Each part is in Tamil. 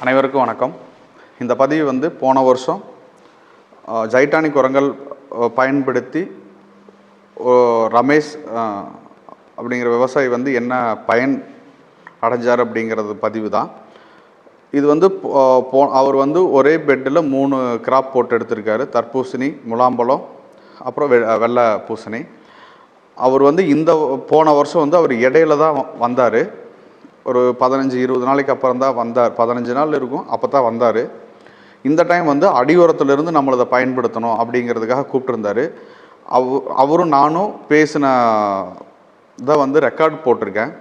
அனைவருக்கும் வணக்கம். இந்த பதிவு வந்து போன வருஷம் ஜைட்டானிக் உரங்கள் பயன்படுத்தி ஓ, ரமேஷ் அப்படிங்கிற விவசாயி வந்து என்ன பயன் அடைஞ்சார் அப்படிங்கிறது பதிவு தான். இது வந்து போ- போ அவர் வந்து ஒரே பெட்டில் மூணு கிராப் போட்டு எடுத்திருக்காரு. தர்பூசணி முலாம்பழம் அப்புறம் வெ வெள்ளை பூசணி. அவர் வந்து இந்த போன வருஷம் வந்து அவர் இடையில தான் வந்தார். ஒரு பதினஞ்சு இருபது நாளைக்கு அப்புறம் தான் வந்தார். பதினஞ்சு நாள் இருக்கும். அப்போ தான் வந்தார். இந்த டைம் வந்து அடியோரத்துலேருந்து நம்மளை அதை பயன்படுத்தணும் அப்படிங்கிறதுக்காக கூப்பிட்டுருந்தாரு. அவ அவரும் நானும் பேசின தான் வந்து ரெக்கார்ட் போட்டிருக்கேன்.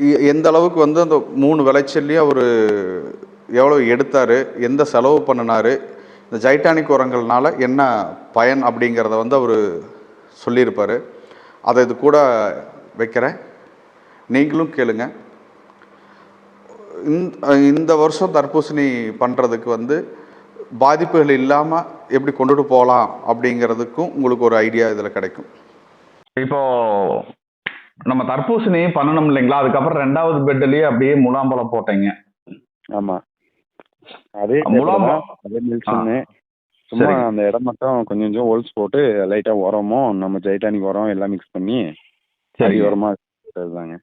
எ- எந்த அளவுக்கு வந்து அந்த மூணு விளைச்சல்லையும் அவர் எவ்வளோ எடுத்தார் எந்த செலவு பண்ணினார் இந்த ஜைட்டானிக் உரங்கள்னால என்ன பயன் அப்படிங்கிறத வந்து அவர் சொல்லியிருப்பார். அதை இது கூட வைக்கிறேன். நீங்களும் கேளுங்க. இந்த இந்த வருஷம் தர்பூசணி பண்ணுறதுக்கு வந்து பாதிப்புகள் இல்லாமல் எப்படி கொண்டுட்டு போகலாம் அப்படிங்கிறதுக்கும் உங்களுக்கு ஒரு ஐடியா இதில் கிடைக்கும். இப்போ நம்ம தர்பூசணி பண்ணணும் இல்லைங்களா? அதுக்கப்புறம் ரெண்டாவது பெட்லயே அப்படியே முலாம்பழம் போட்டீங்க. ஆமா. அதே முலாம்பழம். அதே மில்சன்னு சும்மா. அந்த இடம் மட்டும் கொஞ்சம் கொஞ்சம் ஹோல்ஸ் போட்டு லைட்டா உரமும் நம்ம ஜைட்டானிக் உரம் எல்லாம் மிக்ஸ் பண்ணி சரி உரமா தாங்க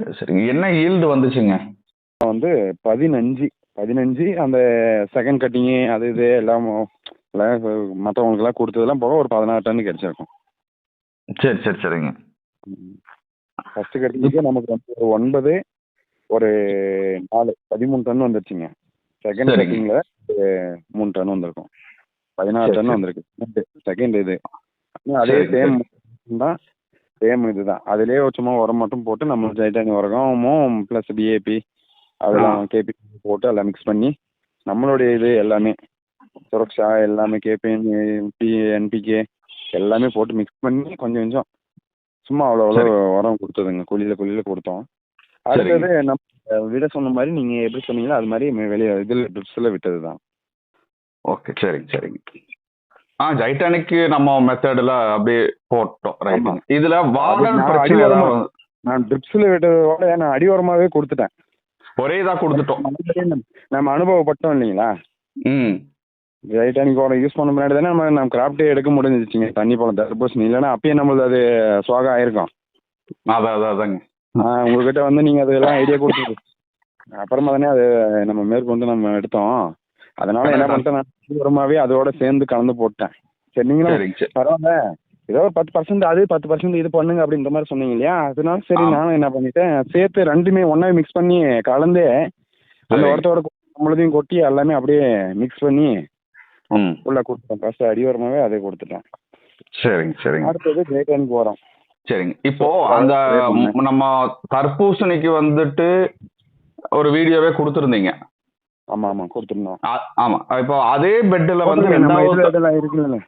சரிங்க என்ன ஈல்டு வந்துச்சுங்க? வந்து பதினஞ்சு பதினஞ்சு அந்த செகண்ட் கட்டிங்கு அது இது எல்லாம் மற்றவங்களுக்குலாம் கொடுத்ததெல்லாம் போக ஒரு பதினாறு டன் கிடைச்சிருக்கும். சரி சரி சரிங்க. ஃபர்ஸ்ட் கட்டிங்க்கு நமக்கு வந்து ஒரு ஒன்பது ஒரு நாலு பதிமூணு டன் வந்துருச்சுங்க செகண்ட். கட்டிங்ல மூணு டன் வந்திருக்கும். பதினாறு சரி, டன் சரி. வந்திருக்கு. செகண்ட் இது. அதே சேம் தான். சேம் இதுதான். அதுலயே ஒரு சும்மா உரம் மட்டும் போட்டு நம்ம ஜைட்டானி உரகமும் ப்ளஸ் டிஏபி அதெல்லாம் கேபி போட்டு எல்லாம் மிக்ஸ் பண்ணி நம்மளுடைய இது எல்லாமே சுரக்ஷா எல்லாமே கேபிஎன் பி என்பிகே எல்லாமே போட்டு மிக்ஸ் பண்ணி கொஞ்சம் கொஞ்சம் சும்மா அவ்வளோ அவ்வளோ உரம் கொடுத்ததுங்க. குழியில குழியில கொடுத்தோம். அடுத்தது நம்ம விட சொன்ன மாதிரி நீங்க எப்படி சொன்னீங்களோ அது மாதிரி வெளியே இதில் ட்ரிப்ஸில் விட்டது தான் ஓகே சரிங்க சரிங்க ஆ ஜைட்டானிக்கு நம்ம மெத்தடில் அப்படியே போட்டோம் ரைட்டுங்க இதுல நான் பிரச்சனை நான் ட்ரிப்ஸில் விட்டதோட நான் அடி உரமாவே கொடுத்துட்டேன். ஒரே இதா கொடுத்துட்டோம். நம்ம அனுபவப்பட்டோம் இல்லைங்களா? ம். டைட்டானிக் உரம் யூஸ் பண்ண முன்னாடி தானே நம்ம நம்ம கிராப்டே எடுக்க முடிஞ்சிச்சுங்க. தண்ணி பழம் தர்பூசணி இல்லைன்னா அப்பயே நம்மளது அது சுவாகம் ஆயிருக்கும். அதான் அதான் அதாங்க. ஆ, உங்ககிட்ட வந்து நீங்க அதெல்லாம் ஐடியா கொடுத்தது அப்புறமா தானே அது நம்ம மேற்கொண்டு நம்ம எடுத்தோம். அதனால என்ன பண்ணிட்டேன் உரமாவே அதோட சேர்ந்து கலந்து போட்டேன். சரி நீங்களும் பரவாயில்ல. ஏதோ ஒரு பத்து பர்சன்ட் அது பத்து பர்சன்ட் இது பண்ணுங்க அப்படின்ற மாதிரி சொன்னீங்க இல்லையா? அதனால சரி. நானும் என்ன பண்ணிட்டேன் சேர்த்து ரெண்டுமே ஒண்ணா மிக்ஸ் பண்ணி கலந்து அந்த. உரத்தோட நம்மளதையும் கொட்டி எல்லாமே அப்படியே மிக்ஸ் பண்ணி உள்ள கொடுத்துட்டேன். ஃபர்ஸ்ட் அடியோரமாவே அதே கொடுத்துட்டேன். சரிங்க சரிங்க. அடுத்தது ஜெய்டனுக்கு வரோம். சரிங்க. இப்போ அந்த நம்ம தர்பூசணிக்கு வந்துட்டு ஒரு வீடியோவே கொடுத்துருந்தீங்க. ஆமா ஆமா கொடுத்துருந்தோம் ஆமா. இப்போ அதே பெட்ல வந்து ரெண்டாவது இருக்குல்ல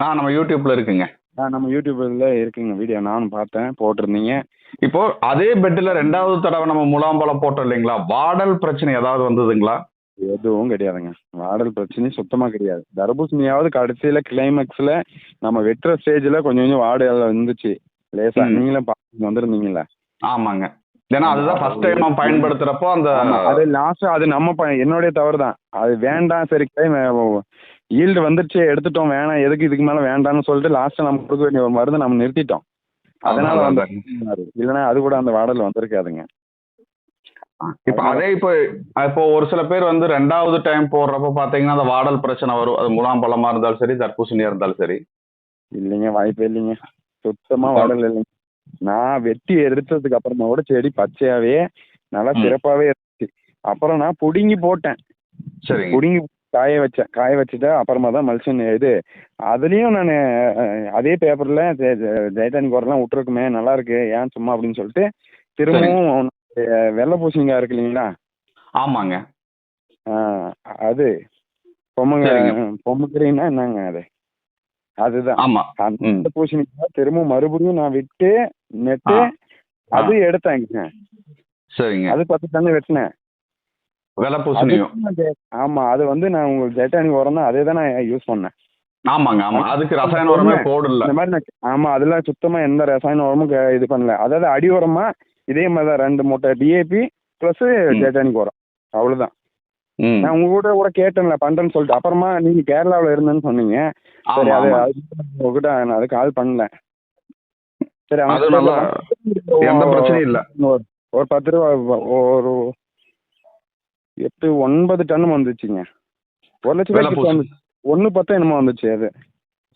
ஆ நம்ம யூடியூப்ல இருக்குங்க. ஆ நம்ம யூடியூப்ல இருக்குங்க வீடியோ நானும் பார்த்தேன் போட்டிருந்தீங்க. இப்போ அதே பெட்ல ரெண்டாவது தடவை நம்ம முலாம்பழம் போட்டோம் இல்லைங்களா? வாடல் பிரச்சனை ஏதாவது வந்ததுங்களா? எதுவும் கிடையாதுங்க. வாடல் பிரச்சனை சுத்தமா கிடையாது. தர்பூசணியாவது கடைசியில கிளைமேக்ஸ்ல நம்ம வெட்டுற ஸ்டேஜ்ல கொஞ்சம் கொஞ்சம் வாடு எல்லாம் இருந்துச்சு. லேசா. ம். நீங்களும் பார்த்து வந்திருந்தீங்கல்ல? ஆமாங்க. ஏன்னா அதுதான் ஃபர்ஸ்ட் டைம் நம்ம பயன்படுத்துறப்போ அந்த அது லாஸ்ட் அது நம்ம என்னுடைய தவறு தான் அது வேண்டாம் சரி ஈல்டு வந்துருச்சு எடுத்துட்டோம் வேணாம் எதுக்கு இதுக்கு மேல வேண்டாம்னு சொல்லிட்டு லாஸ்ட் நம்ம கொடுக்க வேண்டிய ஒரு மருந்து நம்ம நிறுத்திட்டோம். அதனால அதான், வந்து இல்லைன்னா அது கூட அந்த வாடல் வந்திருக்காதுங்க. இப்போ அதே இப்போ இப்போ ஒரு சில பேர் வந்து ரெண்டாவது டைம் போடுறப்ப பாத்தீங்கன்னா அந்த வாடல் பிரச்சனை வரும். அது முலாம்பழமா இருந்தாலும் சரி தர்பூசணியா இருந்தாலும் சரி. இல்லைங்க வாய்ப்பே இல்லைங்க. சுத்தமா வாடல் இல்லைங்க. நான் வெட்டி எடுத்ததுக்கு அப்புறமா கூட செடி பச்சையாவே நல்லா. சிறப்பாவே இருந்துச்சு. அப்புறம் நான் புடுங்கி போட்டேன். சரிங்க. புடுங்கி காய வச்சேன். காய வச்சுட்டு அப்புறமா தான் மல்சன் இது. அதுலயும் நான் அதே பேப்பர்ல ஜெயதானிக் உரம்லாம் விட்டுருக்குமே நல்லா இருக்கு ஏன் சும்மா அப்படின்னு சொல்லிட்டு திரும்பவும் வெள்ளை பூசணிக்காய் இருக்கு இல்லைங்களா? ஆமாங்க. அது பொம்முங்க. பொம்முக்கிறீங்கன்னா என்னங்க அது? அதுதான். ஆமா. அந்த பூசணிக்காய் திரும்ப மறுபடியும் நான் விட்டு நெட்டு. அது எடுத்தேங்க. சரிங்க. அது பத்து டன் வெட்டினேன். ஆமா அது வந்து நான் உங்களுக்கு ஜெட்டானிக் உரம் தான் அதே தான் நான் யூஸ் பண்ணேன். ஆமாங்க ஆமா. அதுக்கு ரசாயன உரமே போடல. இந்த மாதிரி நான் ஆமா அதெல்லாம் சுத்தமா எந்த ரசாயன உரமும் இது பண்ணல. அதாவது அடி உரமா இதே மாதிரி தான் ரெண்டு மூட்டை டிஏபி ப்ளஸ். ஜெட்டானிக் உரம். அவ்வளவுதான். நான் உங்க கூட கூட கேட்டேன்ல பண்றேன்னு சொல்லிட்டு. அப்புறமா நீங்க கேரளாவில் இருந்தேன்னு சொன்னீங்க. சரி அது உங்ககிட்ட நான் அது கால் பண்ணல. சரி எந்த பிரச்சனையும் இல்ல. ஒரு பத்து ரூபா ஒரு எட்டு ஒன்பது டன் வந்துச்சுங்க. ஒரு லட்ச விலை ரூபாய்க்கு ஒன்று பத்தோ என்னமோ வந்துச்சு அது.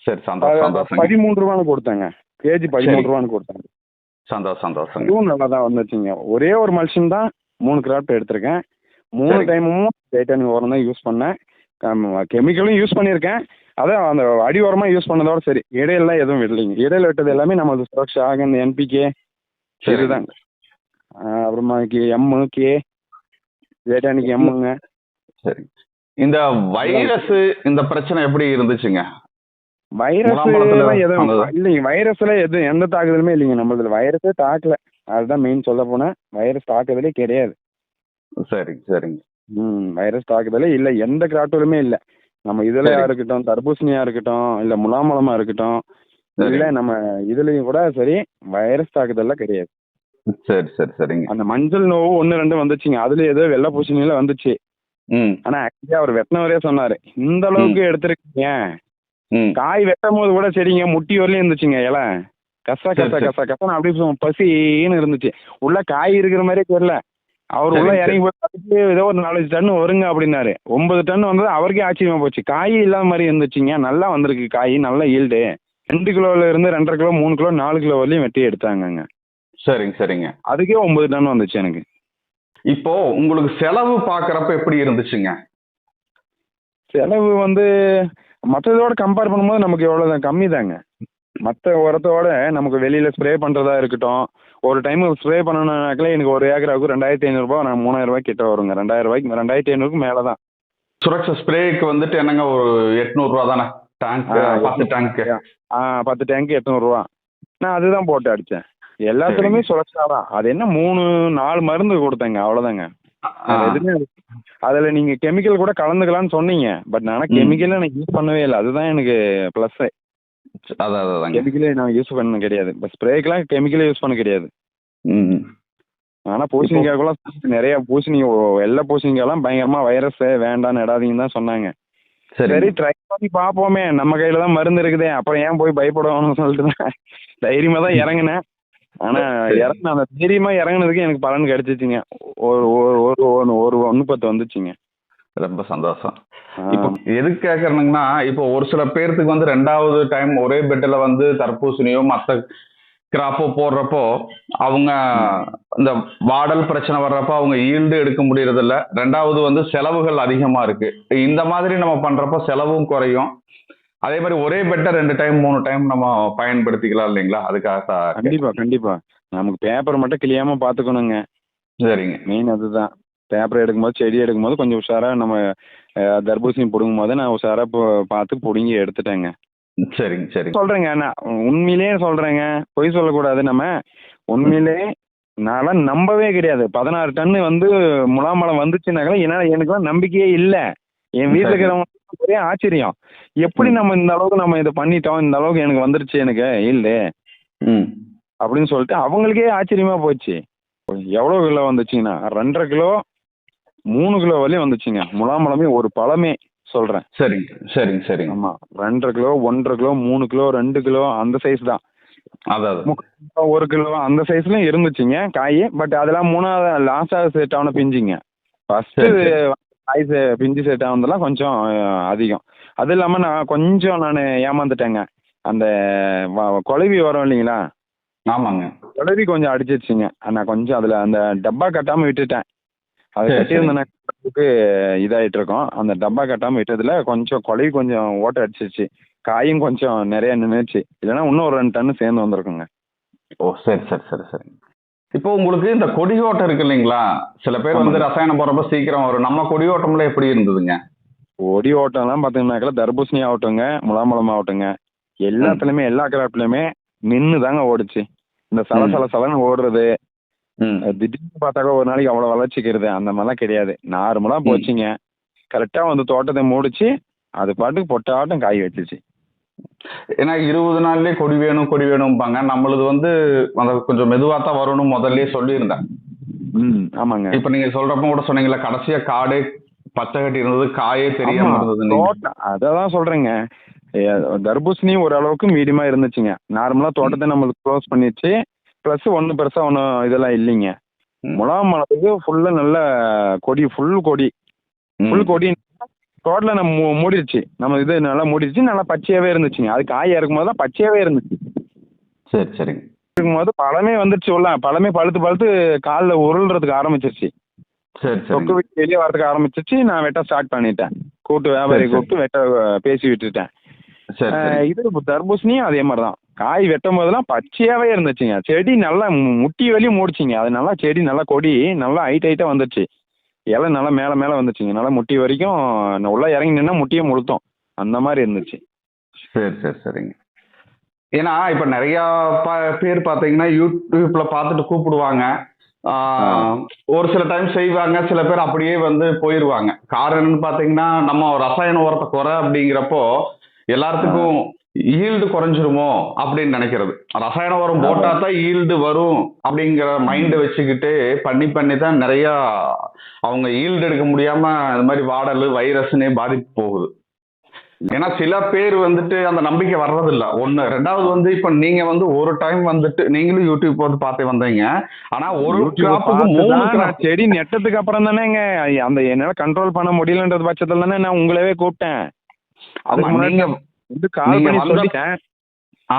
சரி சந்தோஷம் பதிமூணு ரூபான்னு கொடுத்தாங்க. கேஜி பதிமூணு. ரூபான்னு கொடுத்தாங்க சந்தோஷம் சந்தோஷங்க. இதுவும் நல்லா தான் வந்துச்சுங்க. ஒரே ஒரு மனுஷன் தான் மூணு கிராஃப்ட் எடுத்திருக்கேன். மூணு. டைமும் டைட்டானிக் உரம் தான் யூஸ் பண்ணேன். கெமிக்கலும் யூஸ் பண்ணியிருக்கேன் அதான் அந்த அடி உரமாக யூஸ் பண்ணதோட சரி. இடையில எதுவும் விடலைங்க. இடையில விட்டது எல்லாமே நம்ம சுரக்ஷா ஆகன் என்பிகே சரி. இதுதான். ஆஹ் அப்புறமா எம்மு கே டைட்டானிக் எம்முங்க சரி. இந்த வைரஸ் இந்த பிரச்சனை எப்படி இருந்துச்சுங்க? வைரஸ் எதுவும்? இல்லைங்க. வைரஸ்ல எதுவும் எந்த தாக்குதலுமே இல்லைங்க. நம்மளதுல வைரஸே தாக்கல. அதுதான் மெயின் சொல்ல போனால் வைரஸ் தாக்குதலே கிடையாது. சரிங்க சரிங்க. ம் வைரஸ் தாக்குதலே இல்லை. எந்த கிராட்டுலுமே இல்லை. நம்ம இதுலயா. இருக்கட்டும் தர்பூசணியா இருக்கட்டும் இல்லை முலாம்பழமா இருக்கட்டும். இல்லை நம்ம இதுலயும் கூட சரி வைரஸ் தாக்குதல்லாம் கிடையாது. சரி சரி சரிங்க. அந்த மஞ்சள் நோவு ஒன்று ரெண்டு வந்துச்சுங்க. அதுல ஏதோ வெள்ளை பூசணியில வந்துச்சு. ம். ஆனா ஆக்சுவலி அவர் வெட்டினவரே சொன்னாரு. இந்த அளவுக்கு எடுத்திருக்கீங்க. ம். காய் வெட்டும் போது கூட சரிங்க முட்டி வரலையும் இருந்துச்சுங்க இலை. கச கச. கச கசன்னு அப்படியே பசின்னு இருந்துச்சு. உள்ள காய் இருக்கிற மாதிரியே தெரியல. அவர் உள்ள இறங்கி போய் ஏதோ ஒரு நாலஞ்சு டன் வருங்க அப்படின்னாரு. ஒன்பது டன் வந்தது அவருக்கே ஆச்சரியமா போச்சு. காய் இல்லாத மாதிரி இருந்துச்சுங்க. நல்லா வந்திருக்கு காய் நல்ல ஈல்டு ரெண்டு கிலோல இருந்து ரெண்டரை கிலோ மூணு கிலோ நாலு கிலோ வரலையும் வெட்டி எடுத்தாங்கங்க. சரிங்க சரிங்க. அதுக்கே ஒன்பது டன் வந்துச்சு எனக்கு. இப்போ உங்களுக்கு செலவு பார்க்கறப்ப எப்படி இருந்துச்சுங்க? செலவு வந்து மற்றதோட கம்பேர் பண்ணும்போது நமக்கு எவ்வளோ கம்மி தாங்க மற்ற உரத்தோட நமக்கு வெளியில் ஸ்ப்ரே பண்ணுறதா இருக்கட்டும். ஒரு டைம் ஸ்ப்ரே பண்ணணுனாக்கலே எனக்கு ஒரு ஏக்கராவுக்கு ரெண்டாயிரத்தி ஐநூறுரூபா நான் மூணாயிரம் ரூபாய் கிட்ட வருங்க. ரெண்டாயிரம் ரூபாய்க்கு ரெண்டாயிரத்தி ஐநூறுக்கு மேலே தான் சுரக்ஷா ஸ்ப்ரேக்கு வந்துட்டு என்னங்க ஒரு எட்நூறுரூவா தானே? டேங்க் பத்து டேங்க்கு ஆ பத்து டேங்க்கு எட்நூறுரூவா நான் அதுதான் போட்டு அடித்தேன் எல்லாத்துலேயுமே சுரக்ஷா தான். அது என்ன மூணு நாலு மருந்து கொடுத்தேங்க அவ்வளோதாங்க எதுவுமே அதில் நீங்கள் கெமிக்கல் கூட கலந்துக்கலாம்னு சொன்னீங்க. பட் ஆனால் ம். கெமிக்கலை நான் யூஸ் பண்ணவே இல்லை. அதுதான் எனக்கு ப்ளஸ்ஸே அதான் அதாங்க. கெமிக்கலே நான் யூஸ் பண்ண கிடையாது. இப்போ ஸ்ப்ரேக்கெலாம் கெமிக்கலே யூஸ் பண்ண கிடையாது. ம் ஆனால் பூசணிக்காய்க்குலாம் நிறைய பூசணி வெள்ளை பூசணிக்காய்லாம் பயங்கரமாக வைரஸ் வேண்டாம்னு இடாதீங்கன்னு தான் சொன்னாங்க. சரி. ட்ரை பண்ணி பார்ப்போமே. நம்ம கையில் தான் மருந்து இருக்குதே. அப்புறம் ஏன் போய் பயப்படணும்னு சொல்லிட்டு தான் தைரியமாக தான் இறங்கினேன். ஆனால். இறங்கின அந்த தைரியமாக இறங்குனதுக்கு எனக்கு பலன் கிடைச்சிச்சுங்க. ஒரு ஒரு ஒரு ஒன்று ஒரு ஒன்று பத்து வந்துச்சுங்க. ரொம்ப சந்தோஷம். இப்போ எதுக்கு கேட்கறனுங்கன்னா இப்போ ஒரு சில பேர்த்துக்கு வந்து ரெண்டாவது டைம் ஒரே பெட்டில் வந்து தர்பூசணியோ மற்ற கிராப்போ போடுறப்போ அவங்க இந்த வாடல் பிரச்சனை வர்றப்போ அவங்க ஈல்டு எடுக்க முடியறதில்ல. ரெண்டாவது வந்து செலவுகள் அதிகமாக இருக்கு. இந்த மாதிரி நம்ம பண்றப்போ செலவும் குறையும். அதே மாதிரி ஒரே பெட்டை ரெண்டு டைம் மூணு டைம் நம்ம பயன்படுத்திக்கலாம் இல்லைங்களா? அதுக்காக. கண்டிப்பாக கண்டிப்பாக நமக்கு பேப்பர் மட்டும் கிளியாமல் பார்த்துக்கணுங்க சரிங்க. மெயின் அதுதான். பேப்பர் எடுக்கும்போது செடி எடுக்கும்போது கொஞ்சம் உஷாராக நம்ம தர்பூசணி பிடுங்கும் போது நான் உஷாராக இப்போ பார்த்து பிடுங்கி எடுத்துட்டேங்க. சரிங்க சரிங்க. சொல்கிறேங்க நான் உண்மையிலேயே சொல்கிறேங்க பொய் சொல்லக்கூடாது நம்ம. உண்மையிலே நான்லாம் நம்பவே கிடையாது. பதினாறு டன்னு வந்து முலாம்பழம் வந்துச்சுனாக்கா என்னால் எனக்குலாம் நம்பிக்கையே இல்லை. என் வீட்டில் சரி. இருக்கிறவங்க ஒரே ஆச்சரியம். எப்படி. நம்ம இந்த அளவுக்கு நம்ம இதை பண்ணிட்டோம் இந்த அளவுக்கு எனக்கு வந்துருச்சு எனக்கு? இல்லை. ம். அப்படின்னு சொல்லிட்டு அவங்களுக்கே ஆச்சரியமா போச்சு. எவ்வளோ கிலோ வந்துச்சுங்கண்ணா? ரெண்டரை கிலோ மூணு கிலோ வரையும் வந்துச்சுங்க. முலாம்பழமே ஒரு பழமே சொல்கிறேன் சரிங்க சரிங்க சரிங்க. ஆமாம் ரெண்டரை கிலோ ஒன்றரை கிலோ மூணு கிலோ ரெண்டு கிலோ அந்த சைஸ் தான். அதாவது ஒரு கிலோ அந்த சைஸ்லையும் இருந்துச்சுங்க காய். பட் அதெல்லாம் மூணாவது லாஸ்டாக செட் ஆன பிஞ்சுங்க. சரி. காய் பிஞ்சு செட் ஆனதெல்லாம் கொஞ்சம் அதிகம். அது இல்லாமல் நான் கொஞ்சம் நான் ஏமாந்துட்டேங்க. அந்த குழவி வரும் இல்லைங்களா? ஆமாங்க. குழவி கொஞ்சம் அடிச்சிருச்சுங்க. நான் கொஞ்சம் அதில் அந்த டப்பா கட்டாமல் விட்டுட்டேன். அதை சரி, கட்டியிருந்தேன்னா இதாகிட்டு இருக்கோம் அந்த டப்பா கட்டாமல் விட்டதுல கொஞ்சம் குழவி கொஞ்சம் ஓட்டை அடிச்சிருச்சு. காயும் கொஞ்சம் நிறைய நின்றுச்சு இல்லைன்னா இன்னும் ஒரு ரெண்டு டன்னு சேர்ந்து வந்திருக்குங்க. ஓ சரி சரி சரி சரி. இப்போ உங்களுக்கு இந்த கொடியோட்டம் இருக்கு இல்லைங்களா? சில பேர் வந்து. ரசாயனம் போடுறப்ப சீக்கிரம் வரும். நம்ம கொடியோட்டம்ல எப்படி இருந்ததுங்க? ஒடி ஓட்டம்லாம் பார்த்தீங்கன்னாக்கா தர்பூசணி ஆகட்டுங்க முலாம்பழம் ஆகட்டுங்க எல்லாத்துலேயுமே எல்லா கிராப்லையுமே நின்று தாங்க ஓடுச்சு. இந்த சல. சல சலன்னு ஓடுறது ம். திடீர்னு பார்த்தாக்கா ஒரு நாளைக்கு அவ்வளோ வளர்ச்சிக்கிறது அந்த மாதிரிலாம் கிடையாது. நார்மலாக போச்சுங்க. கரெக்டாக வந்து தோட்டத்தை மூடிச்சு அது பாட்டுக்கு பொட்டாட்டம் காய் வச்சுச்சு ஏன்னா இருபது நாள்லயே கொடி வேணும் கொடி வேணும்பாங்க. நம்மளது வந்து அந்த கொஞ்சம் மெதுவா தான் வரும்னு முதல்லயே சொல்லியிருந்தேன் ம். ஆமாங்க. இப்ப நீங்க சொல்றப்ப கூட சொன்னீங்கல்ல கடைசியா காடே பச்சை கட்டி இருந்தது காயே தெரியாம இருந்தது அததான் சொல்றேங்க. ஏ, தர்பூசணி ஓரளவுக்கு மீடியமா இருந்துச்சுங்க. நார்மலா தோட்டத்தை நம்மளுக்கு க்ளோஸ் பண்ணிடுச்சு ப்ளஸ் ஒன்றும் பெருசா ஒன்றும் இதெல்லாம் இல்லைங்க. முலாம் மரத்துக்கு ஃபுல்லா நல்ல கொடி ஃபுல் கொடி. ஃபுல். கொடி டோட்டலாக நம்ம மூ- மூடிடுச்சு நம்ம இது நல்லா மூடிடுச்சு நல்லா பச்சையாவே இருந்துச்சுங்க. அது காயா இருக்கும்போது தான் பச்சையாவே இருந்துச்சு. சரி சரிங்க. இருக்கும்போது பழமே வந்துருச்சு உள்ள. பழமே பழுத்து பழுத்து காலில் உருள்றதுக்கு ஆரம்பிச்சிருச்சு. சரி சரி விட்டு வெளியே வரதுக்கு ஆரம்பிச்சிருச்சு. நான் வெட்ட ஸ்டார்ட் பண்ணிட்டேன். கூட்டு வியாபாரி. கூப்பிட்டு வெட்ட பேசி விட்டுட்டேன். இது தர்பூசணியும் அதே மாதிரி தான். காய் வெட்டும் போதெல்லாம் பச்சையாவே இருந்துச்சுங்க. செடி நல்லா முட்டி வலியும் மூடிச்சிங்க. அது நல்லா செடி நல்லா கொடி நல்லா ஹைட் ஹைட்டாக வந்துருச்சு. இலை நல்லா மேலே மேலே வந்துச்சுங்க. நல்லா முட்டி வரைக்கும் உள்ள இறங்கி நின்னா முட்டியே முழுத்தோம். அந்த மாதிரி இருந்துச்சு. சரி சரி சரிங்க. ஏன்னா இப்ப நிறைய ப- பேர் பாத்தீங்கன்னா யூடியூப்ல பார்த்துட்டு கூப்பிடுவாங்க. ஒரு சில டைம் செய்வாங்க. சில பேர் அப்படியே வந்து போயிருவாங்க. காரணம் என்னன்னு பாத்தீங்கன்னா நம்ம ரசாயன உரத்தை குறை அப்படிங்கிறப்போ எல்லாத்துக்கும் ஈல்டு குறைஞ்சிருமோ அப்படின்னு நினைக்கிறது. ரசாயன உரம் போட்டா தான் ஈல்டு வரும் அப்படிங்கிற மைண்டை வச்சுக்கிட்டு பண்ணி பண்ணி தான் நிறைய அவங்க ஈல்டு எடுக்க முடியாம இந்த மாதிரி வாடல் வைரஸ்னே பாதிப்பு போகுது. ஏன்னா சில பேர் வந்துட்டு அந்த நம்பிக்கை வர்றதில்ல. ஒண்ணு. ரெண்டாவது வந்து இப்ப நீங்க வந்து ஒரு டைம் வந்துட்டு நீங்களும் யூடியூப் வந்து பார்த்து வந்தீங்க. ஆனா ஒரு கிராப்புக்கு மூணு செடி நெட்டதுக்கு அப்புறம் தானேங்க அந்த என்னால கண்ட்ரோல் பண்ண முடியலன்றது பட்சத்துல தானே நான் உங்களவே கூப்பிட்டேன். அதுக்கு முன்னாடி வந்து கால் பண்ணி சொல்லிட்டேன்.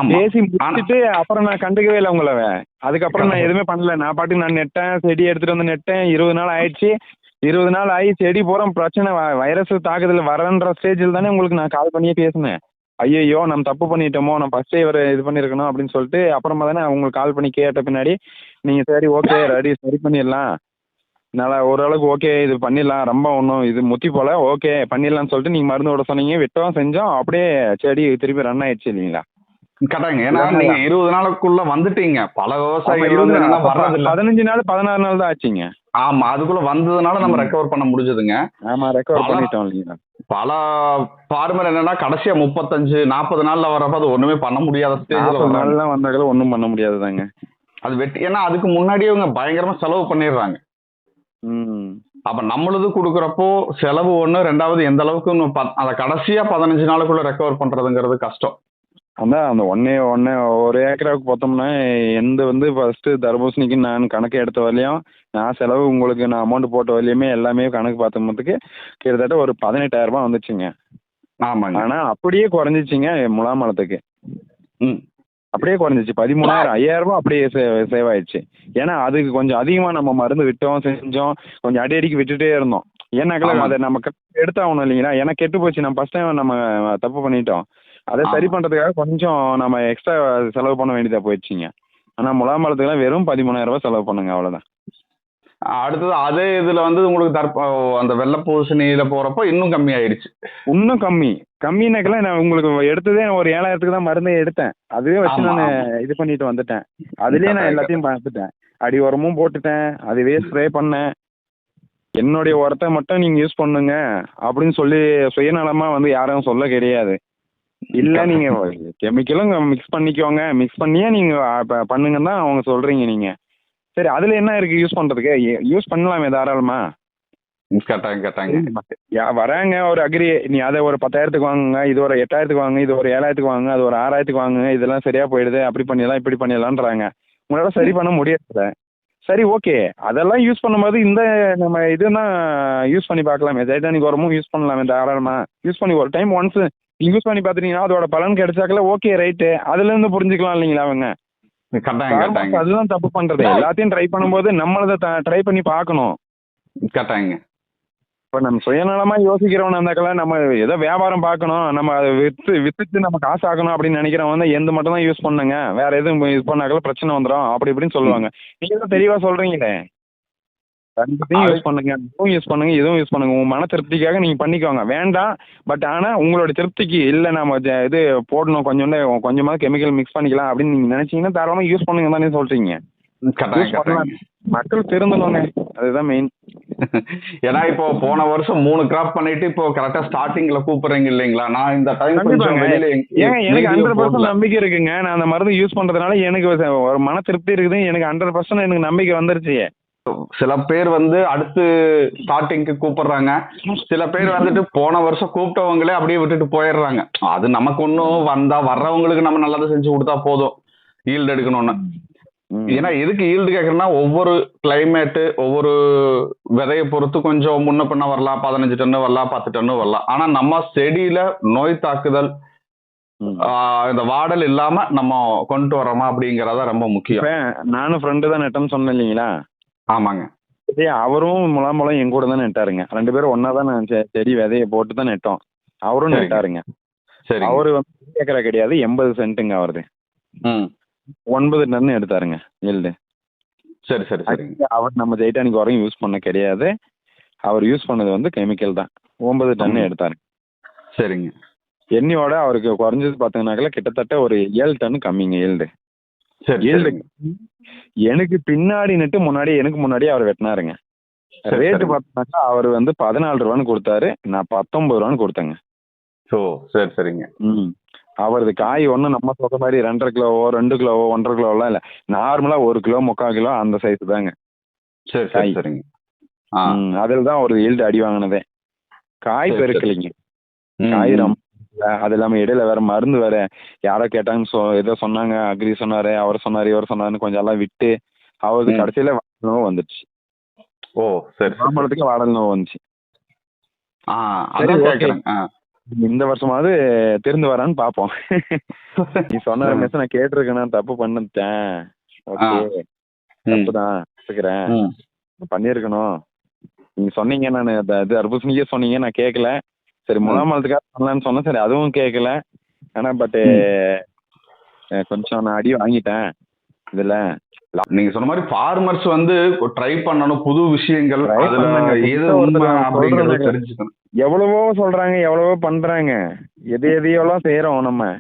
பேசி முடிச்சுட்டு அப்புறம் நான் கண்டுக்கவே இல்லை உங்களை அதுக்கப்புறம் நான் எதுவுமே பண்ணல. நான் பாட்டுக்கு நான் நெட்டேன் செடி எடுத்துட்டு வந்து நெட்டேன். இருபது நாள் ஆயிடுச்சு. இருபது நாள் ஆகி செடி பூரா பிரச்சனை. வ- வைரஸ் தாக்குதல் வரன்ற ஸ்டேஜில் தானே உங்களுக்கு நான் கால் பண்ணியே பேசினேன். ஐயோ நம்ம தப்பு பண்ணிட்டோமோ நம்ம ஃபர்ஸ்டே இவர் இது பண்ணியிருக்கணும் அப்படின்னு சொல்லிட்டு அப்புறமா தானே உங்களுக்கு கால் பண்ணி கேட்ட பின்னாடி நீங்கள் சரி ஓகே ரெடி சரி பண்ணிடலாம். நல்லா ஓரளவுக்கு ஓகே இது பண்ணிடலாம். ரொம்ப ஒன்றும் இது முத்தி போல. ஓகே பண்ணிடலாம்னு சொல்லிட்டு நீங்கள் மருந்து விட சொன்னீங்க. விட்டோம் செஞ்சோம். அப்படியே செடி திருப்பி ரன் ஆயிடுச்சு இல்லைங்களா? கட்டாங்க ஏன்னா நீங்க இருபது நாளுக்குள்ள வந்துட்டீங்க. பல விவசாயிகள் பதினஞ்சு நாள் பதினாறு நாள் தான் ஆச்சுங்க. ஆமா அதுக்குள்ள வந்ததுனால நம்ம. ரெக்கவர் பண்ண முடிஞ்சதுங்க. ஆமா ரெக்கவர் பண்ணிட்டோம் இல்லைங்களா? பல ஃபார்மர் என்னன்னா கடைசியா முப்பத்தஞ்சு நாற்பது நாள்ல வர்றப்ப அது ஒண்ணுமே பண்ண முடியாத ஸ்டேஜ்ல நாள்லாம் வந்தாலும் ஒன்றும் பண்ண முடியாதுதாங்க. அது வெட்டி ஏன்னா அதுக்கு முன்னாடியே இவங்க பயங்கரமா செலவு பண்ணிடுறாங்க. அப்ப நம்மளது கொடுக்குறப்போ செலவு ஒண்ணு ரெண்டாவது எந்த அளவுக்கு அதை கடைசியா பதினஞ்சு நாளுக்குள்ள ரெக்கவர் பண்றதுங்கிறது கஷ்டம். அதான் அந்த ஒன்னே ஒன்னே ஒரு ஏக்கராவுக்கு பார்த்தோம்னா எந்த வந்து ஃபர்ஸ்ட்டு தர்பூசணிக்கு நான் கணக்கு எடுத்த வரையும் நான் செலவு உங்களுக்கு நான் அமௌண்ட் போட்ட வரையுமே எல்லாமே கணக்கு பார்த்தோம்னதுக்கு கிட்டத்தட்ட ஒரு பதினெட்டாயிரம் ரூபாய் வந்துச்சுங்க. ஆமாங்க. ஆனால் அப்படியே குறைஞ்சிச்சிங்க முலாமலத்துக்கு ம். அப்படியே குறைஞ்சிச்சு. பதிமூணாயிரம் ஐயாயிரம் ரூபாய் அப்படியே சே- சேவ் ஆயிடுச்சு ஏன்னா அதுக்கு கொஞ்சம் அதிகமாக நம்ம மருந்து விட்டோம் செஞ்சோம் கொஞ்சம் அடி அடிக்கு விட்டுட்டே இருந்தோம். ஏன்னாக்கல ஆமா. அதை நம்ம எடுத்தாகணும் இல்லைங்களா? ஏன்னா கெட்டு போச்சு. நம்ம ஃபர்ஸ்ட் டைம் நம்ம தப்பு பண்ணிட்டோம். அதை சரி. பண்ணுறதுக்காக கொஞ்சம் நம்ம எக்ஸ்ட்ரா செலவு பண்ண வேண்டியதாக போயிடுச்சுங்க. ஆனால் முலாமரத்துக்குலாம் வெறும் பதிமூணாயிரம் ரூபாய் செலவு பண்ணுங்க அவ்வளோதான் அடுத்தது அதே இதுல வந்து உங்களுக்கு தற்ப அந்த வெள்ளை பூசணியில போறப்போ இன்னும் கம்மி ஆயிடுச்சு இன்னும் கம்மி. கம்மினாக்கெல்லாம் நான் உங்களுக்கு எடுத்ததே ஒரு ஏழாயிரத்துக்கு தான் மருந்தே எடுத்தேன். அதுவே வச்சு நான் இது பண்ணிட்டு வந்துட்டேன். அதுலயே நான் எல்லாத்தையும் பார்த்துட்டேன். அடி உரமும் போட்டுட்டேன். அதுவே ஸ்ப்ரே பண்ணேன். என்னுடைய உரத்தை மட்டும் நீங்க யூஸ் பண்ணுங்க அப்படின்னு சொல்லி சுயநலமா வந்து யாரும் சொல்ல கிடையாது. இல்ல நீங்க கெமிக்கலும் மிக்ஸ் பண்ணிக்கோங்க. மிக்ஸ் பண்ணியே நீங்க ப- பண்ணுங்கன்னு தான் அவங்க சொல்றீங்க நீங்க. சரி அதுல என்ன இருக்கு யூஸ் பண்றதுக்கு? யூஸ் பண்ணலாமே தாராளமா? கேட்டாங்க கேட்டாங்க வராங்க ஒரு அக்ரி. நீ அதை ஒரு பத்தாயிரத்துக்கு வாங்குங்க இது ஒரு எட்டாயிரத்துக்கு வாங்க இது ஒரு ஏழாயிரத்துக்கு வாங்க அது ஒரு ஆறாயிரத்துக்கு வாங்குங்க இதெல்லாம் சரியா போயிடுது அப்படி பண்ணிடலாம் இப்படி பண்ணிடலான்றாங்க உங்களால சரி பண்ண முடியல சரி ஓகே. அதெல்லாம் யூஸ் பண்ணும்போது இந்த நம்ம இதுதான் யூஸ் பண்ணி பார்க்கலாமே. டைட்டானிக் உரமும் யூஸ் பண்ணலாமே தாராளமா. யூஸ் பண்ணி ஒரு டைம் ஒன்ஸ் யூஸ் பண்ணி பார்த்துட்டீங்கன்னா அதோட பலன் கிடைச்சாக்கல ஓகே ரைட்டு. அதுல இருந்து புரிஞ்சுக்கலாம் இல்லைங்களா அவங்க? அதுதான் தப்பு பண்றது. எல்லாத்தையும் ட்ரை பண்ணும்போது நம்மளதை ட்ரை பண்ணி பார்க்கணும். கேட்டாங்க இப்போ நம்ம சுயநலமா யோசிக்கிறவன் இருந்தாக்கல நம்ம ஏதோ வியாபாரம் பார்க்கணும். நம்ம அதை வித்து வித்துட்டு நம்ம காசு ஆக்கணும் அப்படின்னு நினைக்கிறவன் வந்து எந்த மட்டும் தான் யூஸ் பண்ணுங்க. வேற எதுவும் இது பண்ணாக்கல பிரச்சனை வந்துடும் அப்படி இப்படின்னு சொல்லுவாங்க. நீங்க தான் தெளிவா சொல்றீங்களே? ரெண்டுத்தையும் யூஸ் பண்ணுங்க. இதுவும் யூஸ் பண்ணுங்க இதுவும் யூஸ் பண்ணுங்க. உங்க மன திருப்திக்காக நீங்க பண்ணிக்கோங்க. வேண்டாம். பட் ஆனா உங்களோட திருப்திக்கு இல்ல நம்ம இது போடணும். கொஞ்சோண்டு கொஞ்சமா கெமிக்கல் மிக்ஸ் பண்ணிக்கலாம் அப்படின்னு நீங்க நினைச்சீங்கன்னா தாராளமா யூஸ் பண்ணுங்க தானே சொல்றீங்க. மக்கள் திருந்தணுங்க. அதுதான் மெயின் ஏன்னா இப்போ போன வருஷம் மூணு கிராப் பண்ணிட்டு இப்போ கரெக்டா ஸ்டார்டிங்ல கூப்பிடுறீங்க இல்லைங்களா? நான் இந்த டைம் கொஞ்சம். வெளியில எனக்கு ஹண்ட்ரட். பர்சன்ட் நம்பிக்கை இருக்குங்க. நான் அந்த மருந்து யூஸ் பண்றதுனால எனக்கு ஒரு- மன திருப்தி இருக்குது. எனக்கு ஹண்ட்ரட் பர்சன்ட் எனக்கு நம்பிக்கை வந்துருச்சு. சில பேர் வந்து அடுத்து ஸ்டார்டிங்க்கு கூப்பிடுறாங்க. சில பேர் வந்துட்டு போன வருஷம் கூப்பிட்டவங்களே அப்படியே விட்டுட்டு போயிடுறாங்க. அது நமக்கு ஒன்றும் வந்தா வர்றவங்களுக்கு நம்ம நல்லதை செஞ்சு கொடுத்தா போதும். ஈல்டு எடுக்கணும்னு. ஏன்னா எதுக்கு ஈல்டு கேட்கறேன்னா ஒவ்வொரு கிளைமேட்டு ஒவ்வொரு விதையை பொறுத்து கொஞ்சம் முன்ன பின்ன வரலாம் பதினஞ்சு டன்னு வரலாம் பத்து டன்னு வரலாம். ஆனா நம்ம செடியில நோய் தாக்குதல் இந்த வாடல் இல்லாம நம்ம கொண்டு வரோமா அப்படிங்கறத ரொம்ப முக்கியம். நானும் ஃப்ரெண்டு தான் நட்டேன்னு சொன்னேன் இல்லைங்களா? ஆமாங்க. இதே அவரும் முலாம்பழம் என் கூட தான் நட்டாருங்க. ரெண்டு பேரும் ஒன்னா தான் செடி விதைய போட்டு தான் நட்டோம். அவரும். நட்டாருங்க. சரி அவரு வந்து ஏக்கரா கிடையாது எண்பது சென்ட்டுங்க அவரது. ஒன்பது டன் எடுத்தாருங்க ஈல்டு சரி சரி சரிங்க. அவர் நம்ம ஜெய்டானிக் வரையும் யூஸ் பண்ண கிடையாது. அவர் யூஸ் பண்ணது வந்து கெமிக்கல் தான். ஒன்பது டன். எடுத்தாரு. சரிங்க. எண்ணியோட அவருக்கு குறைஞ்சது பார்த்தீங்கன்னாக்கா கிட்டத்தட்ட ஒரு ஏழு டன் கம்மிங்க ஈல்டு சரி சரிங்க. எனக்கு பின்னாடி நட்டு முன்னாடி எனக்கு முன்னாடி அவர் வெட்டினாருங்க. ரேட்டு சரிங்க. பார்த்தீங்கன்னாக்கா அவர் வந்து பதினாலு ரூபான்னு கொடுத்தாரு நான் பத்தொன்பது ரூபான்னு கொடுத்தேங்க. ஓ சரி சரிங்க. ம். அவரது காய் ஒன்றும் நம்ம சொல்ற மாதிரி ரெண்டரை கிலோவோ ரெண்டு கிலோவோ ஒன்றரை கிலோவெல்லாம் இல்லை நார்மலாக ஒரு கிலோ முக்கால் கிலோ அந்த சைஸ் தாங்க சரி சரி. சரிங்க ஆ அதில் தான் ஒரு ஈல்டு அடி வாங்கினதே காய். பெருக்கலைங்க காய். ரொம்ப அது இல்லாமல் இடையில வேற மருந்து வேற யாரோ கேட்டாங்கன்னு சொ ஏதோ சொன்னாங்க அக்ரி சொன்னாரு அவர் சொன்னாரு இவர் சொன்னாருன்னு கொஞ்சம் எல்லாம் விட்டு அவருக்கு. கடைசியில வாடல் நோவு வந்துடுச்சு ஓ சரி. மாம்பழத்துக்கு வாடல் நோவு வந்துச்சு ஆ அதான். கேட்குறேன் ஆ இந்த வருஷமாவது திருந்து வரான்னு பார்ப்போம் நீ சொன்ன. மிஸ் நான் கேட்டிருக்கேன் தப்பு பண்ணிட்டேன். ஓகே. ம். தப்பு தான் ஒத்துக்கிறேன். ம். பண்ணியிருக்கணும். நீங்க சொன்னீங்க நான் இது அர்பூசணிக்கே சொன்னீங்க நான் கேட்கல சரி முலாமலத்துக்காக பண்ணலான்னு சொன்னேன் சரி அதுவும் கேட்கல ஆனா பட்டு கொஞ்சம் நான் அடி வாங்கிட்டேன் இதுல. நீங்க சொன்ன மாதிரி ஃபார்மர்ஸ் வந்து ட்ரை பண்ணணும் புது விஷயங்கள் அப்படிங்கறத. தெரிஞ்சுக்கணும். எவ்வளவோ சொல்றாங்க எவ்வளவோ பண்றாங்க. எது எதையோலாம் செய்யறோம் நம்ம.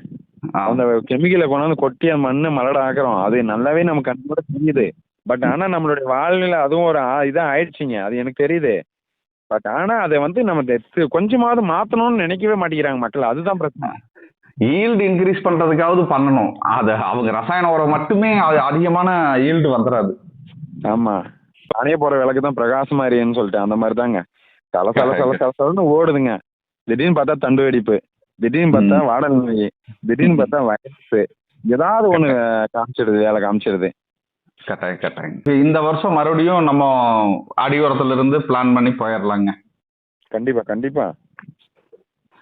அந்த கெமிக்கலை கொண்டாந்து கொட்டி அந்த மண்ணை மலட ஆக்குறோம். அது நல்லாவே நம்ம கண்ணோட தெரியுது. பட் ஆனா நம்மளுடைய வாழ்நிலை அதுவும் ஒரு ஆ- இதா ஆயிடுச்சுங்க. அது எனக்கு தெரியுது. பட் ஆனா அதை வந்து நம்ம கொஞ்சமாவது மாத்தணும்னு நினைக்கவே மாட்டேங்கிறாங்க மக்கள். அதுதான் பிரச்சனை. ஈல்டு இன்க்ரீஸ் பண்றதுக்காவது பண்ணணும். அது அவங்க ரசாயன உரம் மட்டுமே அது அதிகமான ஈல்டு வந்துடாது ஆமா. தானே போற விளக்கு தான் பிரகாசமா எரியுன்னு சொல்லிட்டு அந்த மாதிரி தாங்க. சல சல சல சல சலன்னு ஓடுதுங்க. திடீர்னு பார்த்தா தண்டு வெடிப்பு. திடீர்னு பார்த்தா. வாடல் நோய் திடீர்னு பார்த்தா வயசு ஏதாவது ஒண்ணு காமிச்சிடுது வேலை காமிச்சிடுது. கட்டாயம் கட்டாயம். இப்ப இந்த வருஷம் மறுபடியும் நம்ம அடி உரத்துல இருந்து பிளான் பண்ணி போயிடலாங்க கண்டிப்பா கண்டிப்பா.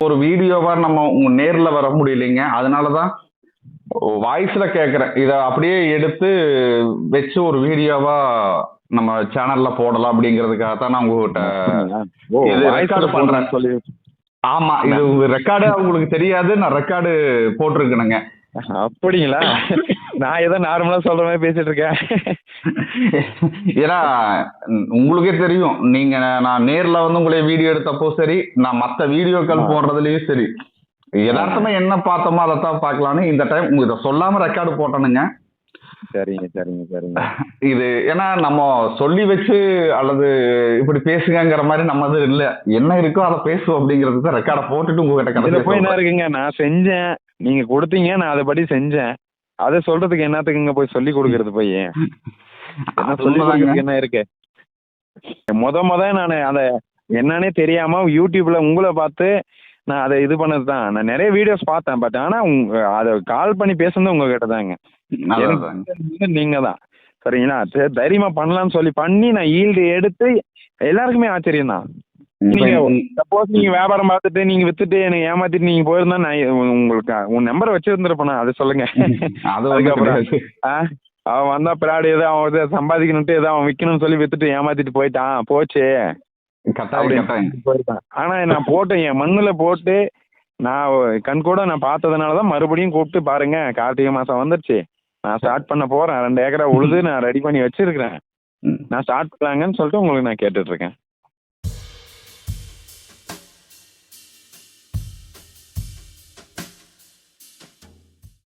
ஒரு வீடியோவா நம்ம உங்க நேர்ல வர முடியலைங்க. அதனாலதான் வாய்ஸ்ல கேக்குறேன். இத அப்படியே எடுத்து வச்சு ஒரு வீடியோவா நம்ம சேனல்ல போடலாம் அப்படிங்கிறதுக்காக தான் நான் உங்ககிட்ட record பண்றேன்னு சொல்லி ஆமா இது ரெக்கார்டு உங்களுக்கு தெரியாது. நான் ரெக்கார்டு போட்டிருக்கணுங்க. அப்படிங்களா? நான் ஏதோ நார்மலா சொல்ற மாதிரி பேசிட்டு இருக்கேன். ஏன்னா உங்களுக்கே தெரியும். நீங்க நான் நேர்ல வந்து உங்களை வீடியோ எடுத்தப்போ சரி நான் மத்த வீடியோக்கள். போடுறதுலயும் சரி யதார்த்தமா என்ன பார்த்தோமோ அதைத்தான் பார்க்கலான்னு இந்த டைம் இதை சொல்லாம ரெக்கார்டு போட்டனுங்க. சரிங்க சரிங்க சரிங்க. இது ஏன்னா நம்ம சொல்லி வச்சு அல்லது இப்படி பேசுங்கங்கிற மாதிரி நம்ம இது இல்ல. என்ன இருக்கோ அதை பேசுவோம் அப்படிங்கிறது தான் ரெக்கார்டை போட்டுட்டு உங்ககிட்ட இதுல போய் என்ன இருக்குங்க? நான் செஞ்சேன். நீங்க கொடுத்தீங்க நான் அதைப்படி செஞ்சேன். அதை சொல்றதுக்கு என்னத்துக்குங்க போய் சொல்லி கொடுக்கறது போய் என்ன சொல்லி கொடுக்கறதுக்கு என்ன இருக்கு? முத முத நான் அதை என்னன்னே தெரியாம யூடியூப்ல உங்களை பார்த்து நான் அதை இது பண்ணது தான் நான் நிறைய வீடியோஸ் பார்த்தேன் பட் ஆனா உங்க அதை கால் பண்ணி பேசுனது உங்ககிட்ட தாங்க. எனக்கு நீங்க தான் சரிங்களா? சரி, தைரியமா பண்ணலாம்னு சொல்லி பண்ணி நான் ஈல்டு எடுத்து எல்லாருக்குமே ஆச்சரியம் தான் நீங்க சப்போஸ் நீங்க வியாபாரம் பார்த்துட்டு நீங்க வித்துட்டு எனக்கு ஏமாத்திட்டு நீங்க போயிருந்தா நான் உங்களுக்கு உன் நம்பரை வச்சிருந்துருப்பேன்? அது சொல்லுங்க. அது அதுக்கப்புறம்? அவன் வந்தா பிராடு ஏதோ அவன் இதை சம்பாதிக்கணும்ட்டு ஏதோ அவன் விற்கணும்னு சொல்லி வித்துட்டு ஏமாத்திட்டு போயிட்டான். போச்சு. போயிருக்கான் ஆனா நான் போட்டேன். என் மண்ணுல போட்டு நான் கண் கூட நான் பார்த்ததுனால தான் மறுபடியும் கூப்பிட்டு பாருங்க கார்த்திகை மாசம் வந்துருச்சு. நான் ஸ்டார்ட் பண்ண போறேன். ரெண்டு ஏக்கரா உழுது நான் ரெடி பண்ணி வச்சிருக்கிறேன். நான் ஸ்டார்ட் பண்ணலாங்கன்னு சொல்லிட்டு உங்களுக்கு நான் கேட்டுட்டு இருக்கேன்.